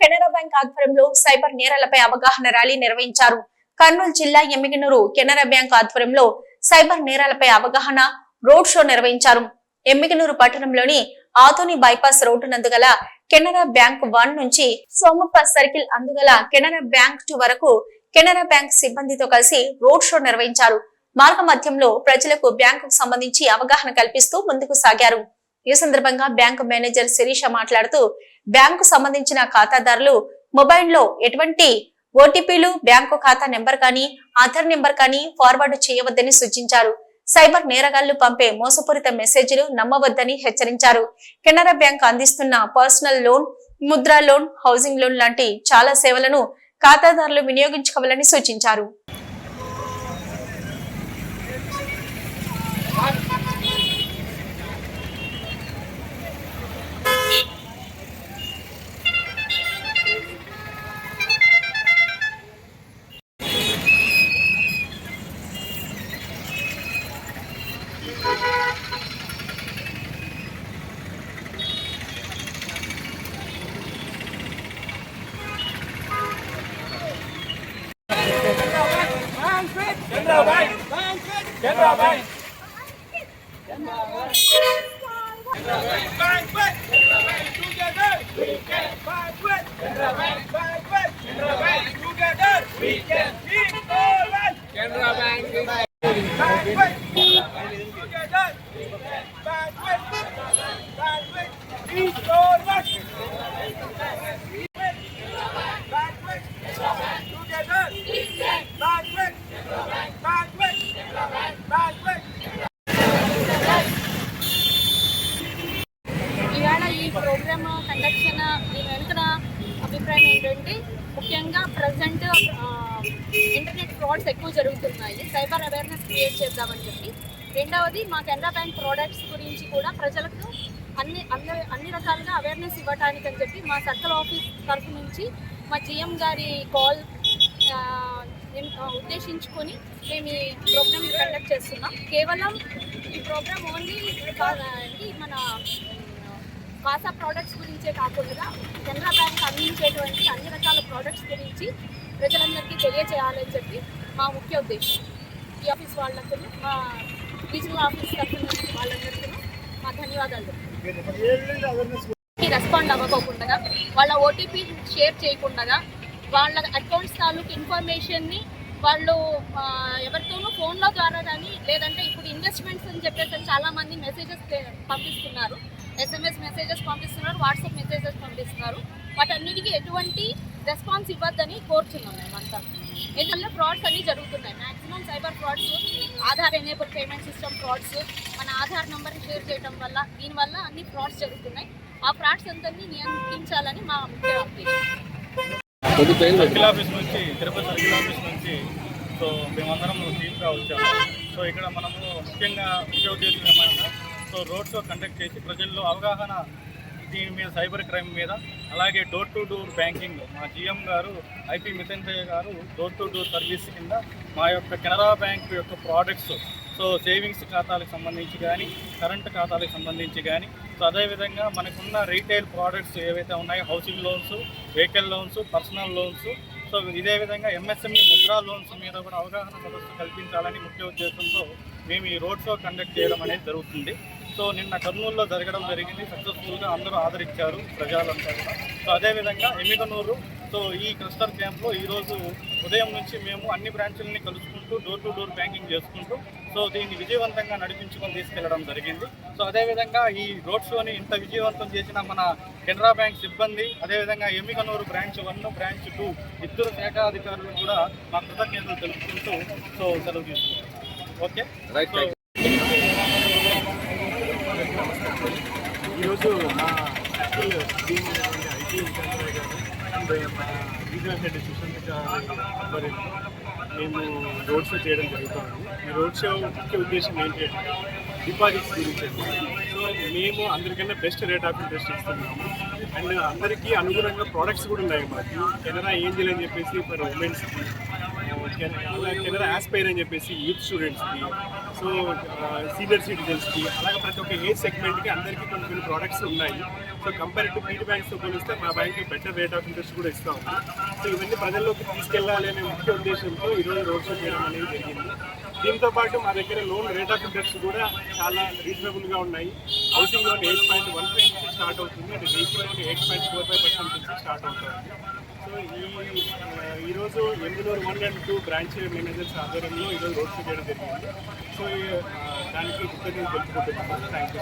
Canara bank ఆధ్వర్యంలో cyber నేరాలపై అవగాహన ర్యాలీ నిర్వహించారు. కర్నూలు జిల్లా ఎమ్మిగనూరు కెనరా బ్యాంక్ ఆధ్వర్యంలో సైబర్ నేరాలపై అవగాహన రోడ్ షో నిర్వహించారు. ఎమ్మిగనూరు పట్టణంలోని ఆతోని బైపాస్ రోడ్డు నందుగల కెనరా బ్యాంక్ వన్ నుంచి సోమప్ప సర్కిల్ అందుగల కెనరా బ్యాంక్ టూ వరకు కెనరా బ్యాంక్ సిబ్బందితో కలిసి రోడ్ షో నిర్వహించారు. మార్గ మధ్యంలో ప్రజలకు బ్యాంకుకు సంబంధించి అవగాహన కల్పిస్తూ ముందుకు సాగారు. ఈ సందర్భంగా బ్యాంకు మేనేజర్ శిరీష మాట్లాడుతూ బ్యాంకు సంబంధించిన ఖాతాదారులు మొబైల్లో ఎటువంటి ఓటీపీలు బ్యాంకు ఖాతా నెంబర్ కానీ ఆధార్ నెంబర్ కానీ ఫార్వర్డ్ చేయవద్దని సూచించారు. సైబర్ నేరగాళ్ళు పంపే మోసపూరిత మెసేజ్లు నమ్మవద్దని హెచ్చరించారు. కెనరా బ్యాంక్ అందిస్తున్న personal loan Mudra loan housing loan లాంటి చాలా సేవలను ఖాతాదారులు వినియోగించుకోవాలని సూచించారు. General, bang. Kendra, bang. Bang, bang. Kendra. Together we can fight with. Kendra, bang. Bang, Together we can keep the land. Kendra, bang. Together we can fight with. Present internet frauds ఎక్కువ జరుగుతున్నాయి. Cyber awareness create చేద్దామని చెప్పి. రెండవది మా Canara bank products గురించి కూడా ప్రజలకు అన్ని అన్ని అన్ని రకాలుగా అవేర్నెస్ ఇవ్వడానికి అని చెప్పి మా సర్కిల్ ఆఫీస్ తరఫు నుంచి మా జిఎం గారి కాల్ ఉద్దేశించుకొని మేము ఈ ప్రోగ్రామ్ కండక్ట్ చేస్తున్నాం. కేవలం ఈ ప్రోగ్రామ్ ఓన్లీ మన కాసా ప్రోడక్ట్స్ గురించే కాకుండా కెనరా బ్యాంక్ అందించేటువంటి అన్ని రకాల ప్రోడక్ట్స్ గురించి ప్రజలందరికీ తెలియజేయాలని చెప్పి మా ముఖ్య ఉద్దేశం. ఈ ఆఫీస్ వాళ్ళకు మా రీజనల్ ఆఫీస్ తరఫున వాళ్ళందరికీ మా ధన్యవాదాలు. రెస్పాండ్ అవ్వకోకుండా వాళ్ళ ఓటీపీ షేర్ చేయకుండా వాళ్ళ అకౌంట్స్ తాలూకు ఇన్ఫర్మేషన్ని వాళ్ళు ఎవరితోనూ ఫోన్లో ద్వారా కానీ లేదంటే ఇప్పుడు ఇన్వెస్ట్మెంట్స్ అని చెప్పేసి చాలా మంది మెసేజెస్ పంపిస్తున్నారు. ఎస్ఎంఎస్ మెసేజెస్ పంపిస్తున్నారు వాట్సాప్ మెసేజెస్ పంపిస్తున్నారు. వాటన్నిటికీ ఎటువంటి రెస్పాన్స్ ఇవ్వద్దని కోరుతున్నాం మేమంతా. ఎందుకంటే ఫ్రాడ్స్ అన్నీ జరుగుతున్నాయి. Maximum cyber frauds Aadhaar enable payment system frauds మన ఆధార్ నెంబర్ని షేర్ చేయడం వల్ల దీనివల్ల అన్ని ఫ్రాడ్స్ జరుగుతున్నాయి. ఆ ఫ్రాడ్స్ అందరినీ నియంత్రించాలని మా ముఖ్య సర్కిల్ ఆఫీస్ నుంచి తిరుపతి సర్కిల్ ఆఫీస్ నుంచి సో మేమందరం టీమ్గా వచ్చాము సో ఇక్కడ మనము ముఖ్యంగా ఏమైనా సో రోడ్ షో కండక్ట్ చేసి ప్రజల్లో అవగాహన దీని మీద సైబర్ క్రైమ్ మీద అలాగే డోర్ టు డోర్ బ్యాంకింగ్ మా జిఎం గారు ఐపీ మిథంజయ్య గారు డోర్ టు డోర్ సర్వీస్ కింద మా యొక్క కెనరా బ్యాంక్ యొక్క ప్రోడక్ట్స్ సో సేవింగ్స్ ఖాతాలకు సంబంధించి కానీ కరెంట్ ఖాతాలకు సంబంధించి కానీ సో అదేవిధంగా మనకున్న రీటైల్ ప్రోడక్ట్స్ ఏవైతే ఉన్నాయో housing loans vehicle loans personal loans so ఇదే విధంగా ఎంఎస్ఎంఈ ముద్రా లోన్స్ మీద కూడా అవగాహన సదస్సు కల్పించాలని ముఖ్య ఉద్దేశంతో మేము ఈ రోడ్ షో కండక్ట్ చేయడం అనేది జరుగుతుంది. సో నిన్న కర్నూలులో జరగడం జరిగింది. సక్సెస్ఫుల్గా అందరూ ఆదరించారు ప్రజలంతా కూడా. సో అదేవిధంగా ఎమ్మిగనూరు సో ఈ క్లస్టర్ క్యాంప్లో ఈరోజు ఉదయం నుంచి మేము అన్ని బ్రాంచులని కలుసుకుంటూ డోర్ టు డోర్ బ్యాంకింగ్ చేసుకుంటూ సో దీన్ని విజయవంతంగా నడిపించుకొని తీసుకెళ్ళడం జరిగింది. సో అదేవిధంగా ఈ రోడ్ షోని ఇంత విజయవంతం చేసిన మన కెనరా బ్యాంక్ సిబ్బంది అదేవిధంగా Emmiganur branch one branch two ఇద్దరు శాఖ అధికారులు కూడా మా కృతజ్ఞతలు తెలుపుకుంటూ సో సెలవు తీసుకుంటాం ఓకే? సో ఈరోజు మా team IT regional head Sushant గారి మేము రోడ్ షో చేయడం జరుగుతుంది. ఈ రోడ్ షో ముఖ్య ఉద్దేశం ఏంటి డిపాజిట్స్ గురించి సో మేము అందరికన్నా బెస్ట్ రేట్ ఆఫ్ ఇంట్రెస్ట్ ఇస్తున్నాము. అండ్ అందరికీ అనుగుణంగా ప్రోడక్ట్స్ కూడా ఉన్నాయి మాకు. కెనరా ఏంజిల్ అని చెప్పేసి ఫర్ ఉమెన్స్కి కెనరా ఆస్పైర్ అని చెప్పేసి యూత్ స్టూడెంట్స్కి సో సీనియర్ సిటిజన్స్కి అలాగే ప్రతి ఒక్క ఏజ్ సెగ్మెంట్కి అందరికీ కొన్ని కొన్ని ప్రోడక్ట్స్ ఉన్నాయి. సో కంపేర్ టు పీటీ బ్యాంక్స్తో పోలిస్తే మా bank better rate of interest కూడా ఇస్తా ఉంది. సో ఇవన్నీ ప్రజల్లోకి తీసుకెళ్ళాలి అనే ముఖ్య ఉద్దేశంతో ఈరోజు రోడ్ షో చేయడం అనేది జరిగింది. దీంతో పాటు మా దగ్గర లోన్ రేట్ ఆఫ్ ఇంట్రెస్ట్ కూడా చాలా రీజనబుల్గా ఉన్నాయి. Housing loan eight point one five నుంచి స్టార్ట్ అవుతుంది. And vehicle loan eight point four five percent నుంచి స్టార్ట్ అవుతుంది. ఈరోజు Emminur one and two branch managers ఆధ్వర్యంలో ఈరోజు రోడ్ షో చేయడం జరిగింది. సో దానికి కృతజ్ఞతలు తెలుసుకుంటున్నాను థ్యాంక్ యూ